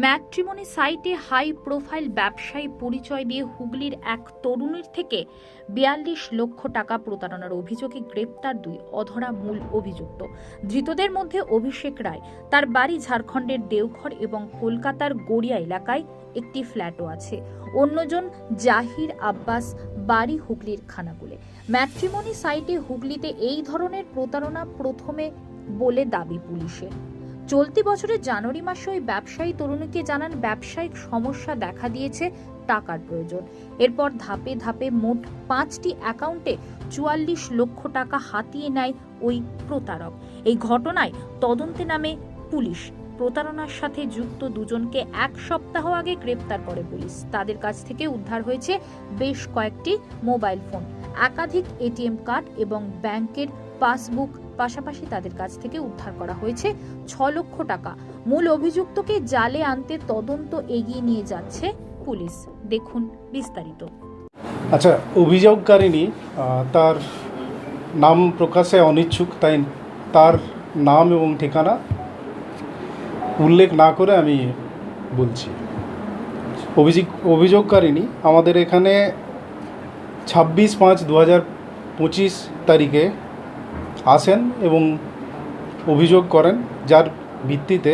Matrimony সাইটে high profile ব্যবসায়ী পরিচয় দিয়ে হুগলির এক তরুণীর থেকে বিয়াল্লিশ লক্ষ টাকা প্রতারণার অভিযোগে গ্রেপ্তার দুই অধরা মূল অভিযুক্ত। ধৃতদের মধ্যে অভিষেক রায়, তার বাড়ি ঝাড়খণ্ডের দেওঘর এবং কলকাতার গড়িয়া এলাকায় একটি ফ্ল্যাটও আছে। অন্যজন জাহির আব্বাস, বাড়ি হুগলির খানাগুলে ম্যাট্রিমনি সাইটে হুগলিতে এই ধরনের প্রতারণা প্রথমে বলে দাবি পুলিশের। চলতি বছরের জানুয়ারি মাসে ওই ব্যবসায়ী তরুণীকে জানান, ব্যবসায়িক সমস্যা দেখা দিয়েছে টাকার প্রয়োজন। এরপর ধাপে ধাপে মোট পাঁচটি অ্যাকাউন্টে চুয়াল্লিশ লক্ষ টাকা হাতিয়ে নেয় ওই প্রতারক। এই ঘটনায় তদন্তে নামে পুলিশ। প্রতারণার সাথে যুক্ত দুজনকে এক সপ্তাহ আগে গ্রেপ্তার করে পুলিশ। তাদের কাছ থেকে উদ্ধার হয়েছে বেশ কয়েকটি মোবাইল ফোন, একাধিক এটিএম কার্ড এবং ব্যাংকের পাসবুক পাশাপাশি তাদের কাছ থেকে উদ্ধার করা হয়েছে ছ লক্ষ টাকা। মূল অভিযুক্তকে জালে আনতে তদন্ত এগিয়ে নিয়ে যাচ্ছে পুলিশ। দেখুন বিস্তারিত। আচ্ছা অভিযোগকারিণী তার নাম প্রকাশে অনিচ্ছুক, তাই তার নাম এবং ঠিকানা উল্লেখ না করে আমি বলছি। অভিযোগ, অভিযোগকারিণী, আমাদের এখানে ছাব্বিশ পাঁচ দু হাজার পঁচিশ তারিখে আসেন এবং অভিযোগ করেন, যার ভিত্তিতে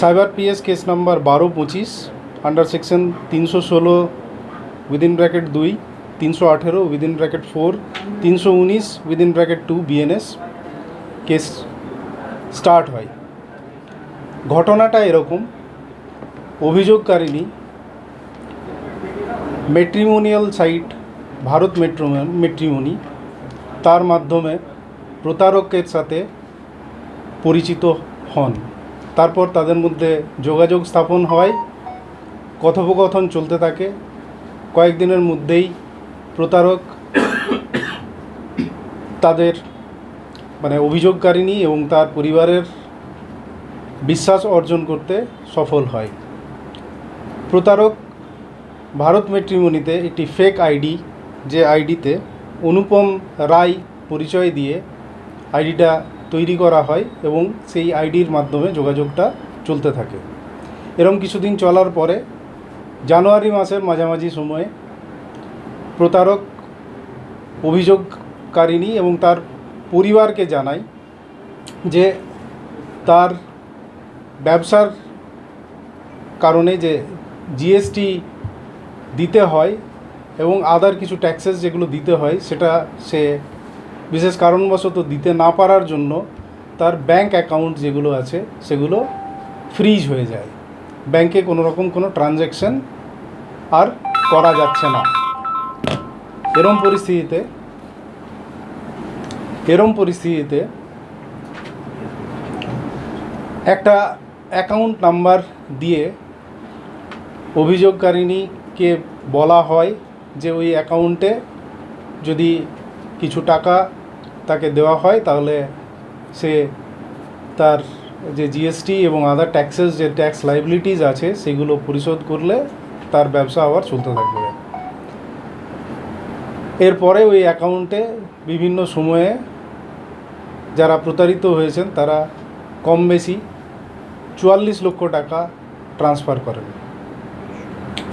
সাইবার পিএস কেস নাম্বার বারো পঁচিশ আন্ডার সেকশন তিনশো ষোলো উইদিন ব্র্যাকেট দুই, তিনশো আঠেরো উইদিন ব্র্যাকেট ফোর তিনশো উনিশ within bracket two BNS case start হয়। ঘটনাটা এরকম, অভিযোগকারিণী matrimonial site Bharat metro matrimony তার মাধ্যমে প্রতারকের সাথে পরিচিত হন। তারপর তাদের মধ্যে যোগাযোগ স্থাপন হয়, কথোপকথন চলতে থাকে। কয়েকদিনের মধ্যেই প্রতারক তাদের মানে অভিযোগকারিণী এবং তার পরিবারের বিশ্বাস অর্জন করতে সফল হয়। প্রতারক ভারত মেট্রিমনিতে একটি ফেক আইডি যে আইডিতে অনুপম রায় পরিচয় দিয়ে আইডিটা তৈরি করা হয় এবং সেই আইডির মাধ্যমে যোগাযোগটা চলতে থাকে। এরম কিছুদিন চলার পরে জানুয়ারি মাসের মাঝামাঝি সময়ে প্রতারক অভিযোগকারিণী এবং তার পরিবারকে জানায় যে তার ব্যবসার কারণে যে জিএসটি দিতে হয় এবং আদার কিছু ট্যাক্সেস যেগুলো দিতে হয়, সেটা সে বিশেষ কারণবশত দিতে না পারার জন্য তার ব্যাংক অ্যাকাউন্ট যেগুলো আছে, সেগুলো ফ্রিজ হয়ে যায়। ব্যাংকে কোনো রকম কোনো ট্রানজ্যাকশন আর করা যাচ্ছে না। এরম পরিস্থিতিতে এরম পরিস্থিতিতে একটা অ্যাকাউন্ট নাম্বার দিয়ে অভিযোগকারিণীকে বলা হয় যে ওই অ্যাকাউন্টে যদি কিছু টাকা তাকে দেওয়া হয়, তাহলে সে তার যে জিএসটি এবং আদার ট্যাক্সেস যে ট্যাক্স লাইবিলিটিস আছে, সেগুলো পরিশোধ করলে তার ব্যবসা আবার চলতে থাকবে। এরপরে ওই অ্যাকাউন্টে বিভিন্ন সময়ে যারা প্রতারিত হয়েছেন, তারা কম বেশি চুয়াল্লিশ লক্ষ টাকা ট্রান্সফার করেন।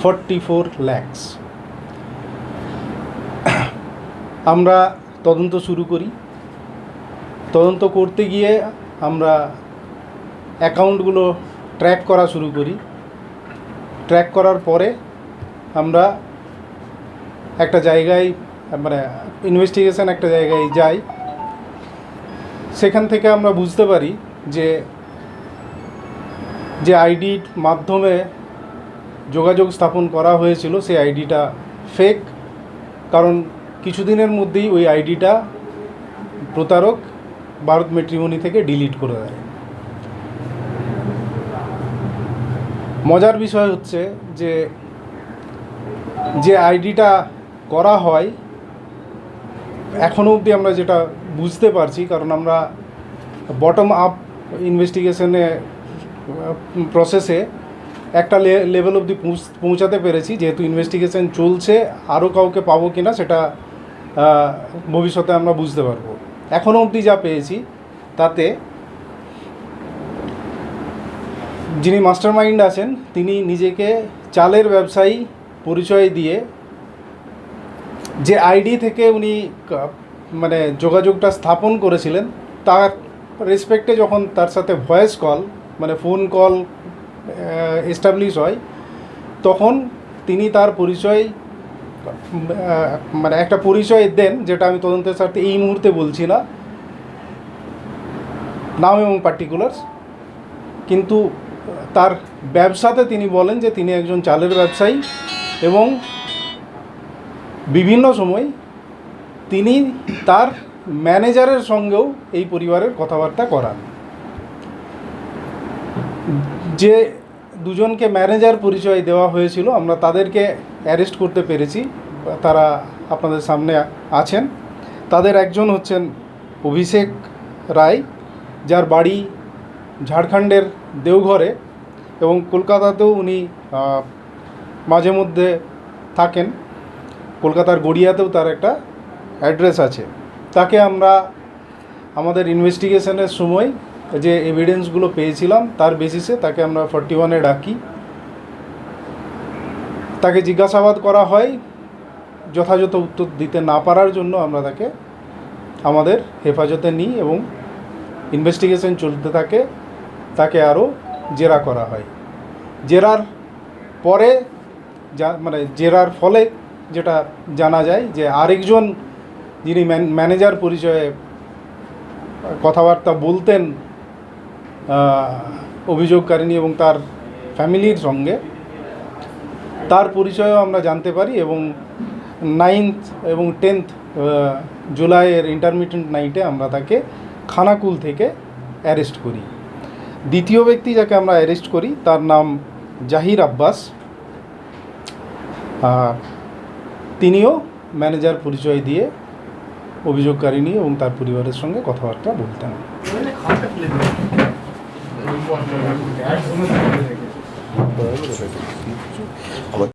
ফর্টি ফোর ল্যাক্স আমরা তদন্ত শুরু করি। তদন্ত করতে গিয়ে আমরা অ্যাকাউন্টগুলো ট্র্যাক করা শুরু করি। ট্র্যাক করার পরে আমরা একটা জায়গায় মানে ইনভেস্টিগেশন একটা জায়গায় যাই। সেখান থেকে আমরা বুঝতে পারি যে যে আইডির মাধ্যমে যোগাযোগ স্থাপন করা হয়েছিল, সেই আইডিটা ফেক কারণ কিছুদিনের মধ্যেই ওই আইডিটা প্রতারক ভারত মেট্রিমনি থেকে ডিলিট করে দেয়। মজার বিষয় হচ্ছে যে যে আইডিটা করা হয় এখনও অবধি আমরা যেটা বুঝতে পারছি, কারণ আমরা বটম আপ ইনভেস্টিগেশনে প্রসেসে একটা লেভেল অবধি পৌঁছ- পৌঁছাতে পেরেছি, যেহেতু ইনভেস্টিগেশন চলছে আরও কাউকে পাবো কি না সেটা ভবিষ্যতে আমরা বুঝতে পারব। এখনও অবধি যা পেয়েছি, তাতে যিনি মাস্টার মাইন্ড আছেন, তিনি নিজেকে চালের ব্যবসায়ী পরিচয় দিয়ে যে আইডি থেকে উনি মানে যোগাযোগটা স্থাপন করেছিলেন, তার রেসপেক্টে যখন তার সাথে ভয়েস কল মানে ফোন কল এস্টাবলিশ হয়, তখন তিনি তার পরিচয় মানে একটা পরিচয় দেন, যেটা আমি তদন্তের স্বার্থে এই মুহূর্তে বলছি না। নাম এবং পার্টিকুলার্স কিন্তু তার ব্যবসাতে তিনি বলেন যে তিনি একজন চালের ব্যবসায়ী এবং বিভিন্ন সময় তিনি তার ম্যানেজারের সঙ্গেও এই পরিবারের কথাবার্তা করান। যে দুজনকে ম্যানেজার পরিচয় দেওয়া হয়েছিল। আমরা তাদেরকে অ্যারেস্ট করতে পেরেছি। তারা আপনাদের সামনে আছেন। তাদের একজন হচ্ছেন অভিষেক রায়, যার বাড়ি ঝাড়খণ্ডের দেওঘরে এবং কলকাতাতেও উনি মাঝে মধ্যে থাকেন। কলকাতার গড়িয়াতেও তার একটা অ্যাড্রেস আছে। তাকে আমরা আমাদের ইনভেস্টিগেশনের সময় যে এভিডেন্সগুলো পেয়েছিলাম, তার বেসিসে তাকে আমরা ফর্টি ওয়ানে ডাকি। তাকে জিজ্ঞাসাবাদ করা হয় যথাযথ উত্তর দিতে না পারার জন্য আমরা তাকে আমাদের হেফাজতে নিই এবং ইনভেস্টিগেশন চলতে থাকে, তাকে আরও জেরা করা হয়। জেরার পরে যা মানে জেরার ফলে যেটা জানা যায় যে আরেকজন যিনি ম্যান- ম্যানেজার পরিচয়ে কথাবার্তা বলতেন অভিযোগকারিণী এবং তার ফ্যামিলির সঙ্গে। তার পরিচয়ও আমরা জানতে পারি এবং নাইনথ এবং টেন্থ জুলাইয়ের ইন্টারমিডিয়েট নাইটে আমরা তাকে খানাকুল থেকে অ্যারেস্ট করি। দ্বিতীয় ব্যক্তি যাকে আমরা অ্যারেস্ট করি, তার নাম জাহির আব্বাস। তিনিও ম্যানেজার পরিচয় দিয়ে অভিযোগকারিণী এবং তার পরিবারের সঙ্গে কথাবার্তা বলতেন। আবার